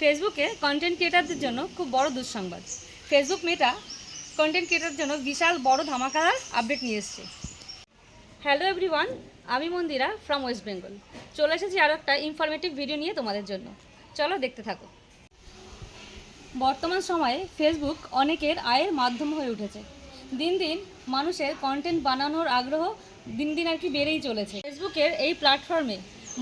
ফেসবুকে কন্টেন্ট ক্রিয়েটারদের জন্য খুব বড় দুঃসংবাদ। ফেসবুক মেটা কন্টেন্ট ক্রিয়েটারদের জন্য বিশাল বড় ধামাকাদার আপডেট নিয়ে এসছে। হ্যালো এভরিওয়ান আমি মন্দিরা ফ্রম ওয়েস্ট বেঙ্গল চলে এসেছি আরও একটা ইনফরমেটিভ ভিডিও নিয়ে তোমাদের জন্য। চলো দেখতে থাকো। বর্তমান সময়ে ফেসবুক অনেকের আয়ের মাধ্যম হয়ে উঠেছে। দিন দিন মানুষের কন্টেন্ট বানানোর আগ্রহ দিন দিন আর কি বেড়েই চলেছে। ফেসবুকের এই প্ল্যাটফর্মে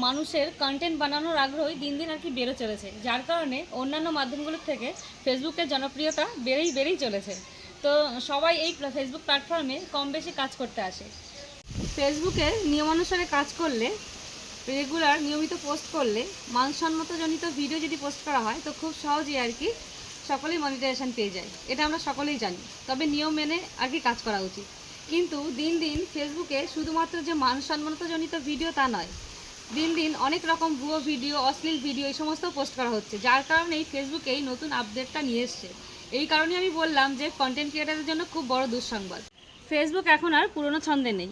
মানুষের কন্টেন্ট বানানোর আগ্রহই দিন দিন আর কি বেড়ে চলেছে। যার কারণে অন্যান্য মাধ্যমগুলোর থেকে ফেসবুকের জনপ্রিয়তা বেড়েই বেড়েই চলেছে। তো সবাই এই ফেসবুক প্ল্যাটফর্মে কম বেশি কাজ করতে আসে। ফেসবুকে নিয়মানুসারে কাজ করলে রেগুলার নিয়মিত পোস্ট করলে, মানসম্মতজনিত ভিডিও যদি পোস্ট করা হয়, তো খুব সহজেই আর কি সকলেই মনিটাইজেশন পেয়ে যায়। এটা আমরা সকলেই জানি। তবে নিয়ম মেনে আর কি কাজ করা উচিত। কিন্তু দিন দিন ফেসবুকে শুধুমাত্র যে মানসম্মতজনিত ভিডিও তা নয় দিন দিন অনেক রকম ভুয়ো ভিডিও, অশ্লীল ভিডিও এই সমস্ত পোস্ট করা হচ্ছে। যার কারণে এই ফেসবুকে এই নতুন আপডেটটা নিয়ে এসছে। এই কারণে আমি বললাম যে কন্টেন্ট ক্রিয়েটারদের জন্য খুব বড় দুঃসংবাদ। ফেসবুক এখন আর পুরনো ছন্দে নেই।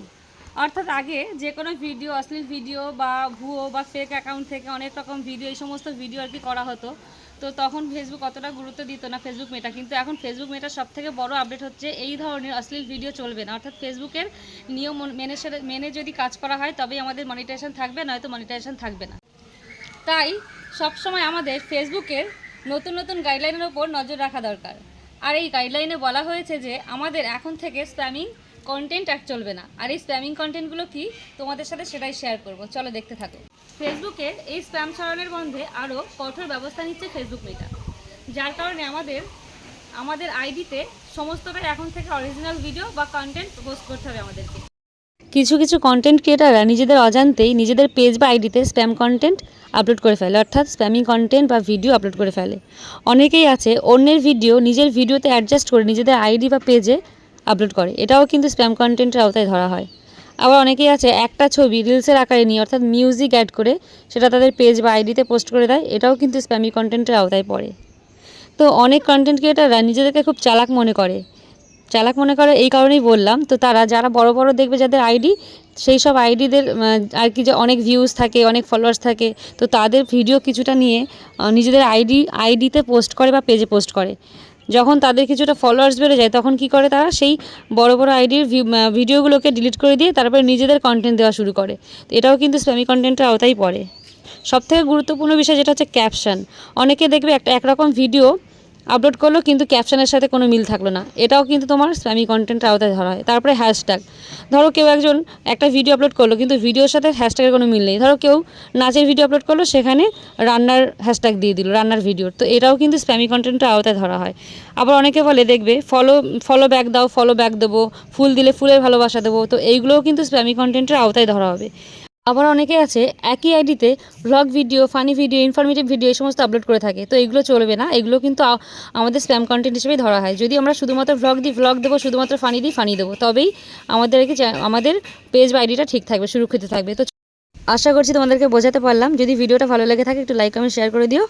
অর্থাৎ আগে যে কোনো ভিডিও, অশ্লীল ভিডিও বা ভুয়ো বা ফেক অ্যাকাউন্ট থেকে অনেক রকম ভিডিও এই সমস্ত ভিডিও আর কি করা হতো। তো তখন ফেসবুক অতটা গুরুত্ব দিত না ফেসবুক মেটা কিন্তু এখন ফেসবুক মেটার সব থেকে বড় আপডেট হচ্ছে এই ধরনের অশ্লীল ভিডিও চলবে না। অর্থাৎ ফেসবুকের নিয়ম মেনে মেনে যদি কাজ করা হয়, তবেই আমাদের মনিটাইজেশন থাকবে, নয়তো মনিটাইজেশন থাকবে না। তাই সবসময় আমাদের ফেসবুকের নতুন নতুন গাইডলাইনের ওপর নজর রাখা দরকার। আর এই গাইডলাইনে বলা হয়েছে যে, আমাদের এখন থেকে স্প্যামিং কন্টেন্ট আর চলবে না। আর এই স্প্যামিং কন্টেন্টগুলো কি? তোমাদের সাথে সেটাই শেয়ার করব। চলো দেখতে থাকো। ফেসবুকের এই স্প্যাম ছড়ানোর বন্ধে আরও কঠোর ব্যবস্থা নিচ্ছে ফেসবুক মেটা যার কারণে আমাদের আমাদের আইডিতে সমস্তটাই এখন থেকে অরিজিনাল ভিডিও বা কন্টেন্ট পোস্ট করতে হবে আমাদেরকে। কিছু কিছু কন্টেন্ট ক্রিয়েটাররা নিজেদের অজান্তেই নিজেদের পেজ বা আইডিতে স্প্যাম কন্টেন্ট আপলোড করে ফেলে। অর্থাৎ স্প্যামিং কন্টেন্ট বা ভিডিও আপলোড করে ফেলে। অনেকেই আছে, অন্যের ভিডিও নিজের ভিডিওতে অ্যাডজাস্ট করে নিজেদের আইডি বা পেজে আপলোড করে। এটাও কিন্তু স্প্যাম কন্টেন্টের আওতায় ধরা হয়। আবার অনেকেই আছে, একটা ছবি রিলসের আকারে নিয়ে, অর্থাৎ মিউজিক অ্যাড করে, সেটা তাদের পেজ বা আইডিতে পোস্ট করে দেয়, এটাও কিন্তু স্প্যামি কন্টেন্টের আওতায় পড়ে। তো অনেক কন্টেন্ট ক্রিয়েটাররা নিজেদেরকে খুব চালাক মনে করে। চালাক মনে করে এই কারণেই বললাম, তো তারা যারা বড় বড় দেখবে যাদের আইডি সেই সব আইডিদের আর কি যে অনেক ভিউজ থাকে, অনেক ফলোয়ার্স থাকে, তো তাদের ভিডিও কিছুটা নিয়ে নিজেদের আইডি আইডিতে পোস্ট করে বা পেজে পোস্ট করে। যখন তাদের কিছুটা ফলোয়ার্স বেড়ে যায়, তখন কি করে তারা? সেই বড় বড় আইডির ভিডিওগুলোকে ডিলিট করে দিয়ে তারপরে নিজেদের কন্টেন্ট দেওয়া শুরু করে। তো এটাও কিন্তু স্প্যামি কন্টেন্টের আওতায় পড়ে। সবথেকে গুরুত্বপূর্ণ বিষয় যেটা হচ্ছে ক্যাপশন অনেকে দেখবে একটা, একরকম ভিডিও আপলোড করল কিন্তু ক্যাপশনের সাথে কোনো মিল থাকল না। এটাও কিন্তু তোমার স্প্যামি কন্টেন্টের আওতায় ধরা হয়। তারপরে হ্যাশট্যাগ ধরো কেউ একজন একটা ভিডিও আপলোড করল, কিন্তু ভিডিওর সাথে হ্যাশট্যাগের কোনো মিল নেই। ধরো কেউ নাচের ভিডিও আপলোড করল, সেখানে রান্নার হ্যাশট্যাগ দিয়ে দিল, রান্নার ভিডিওর তো এটাও কিন্তু স্প্যামি কন্টেন্টের আওতায় ধরা হয়। আবার অনেকে বলে, দেখবে ফলো ফলো ব্যাক দাও ফলো ব্যাক দেবো, ফুল দিলে ফুলের ভালোবাসা দেবো। তো এইগুলোও কিন্তু স্প্যামি কন্টেন্টের আওতায় ধরা হবে। আবার অনেকে আছে, একই আইডিতে blog video funny video informative video এই সমস্ত আপলোড করে থাকে। তো এগুলো চলবে না। এগুলো কিন্তু আমাদের স্প্যাম কন্টেন্ট হিসেবেই ধরা হয়। যদি আমরা শুধুমাত্র ব্লগ দিই ব্লগ দেবো, শুধুমাত্র ফানি দিই ফানি দেবো, তবেই আমাদের আর কি চা- আমাদের পেজ বা আইডিটা ঠিক থাকবে, সুরক্ষিত থাকবে। তো আশা করছি তোমাদেরকে বোঝাতে পারলাম। যদি ভিডিওটা ভালো লেগে থাকে, একটু লাইক কমেন্ট শেয়ার করে দিও।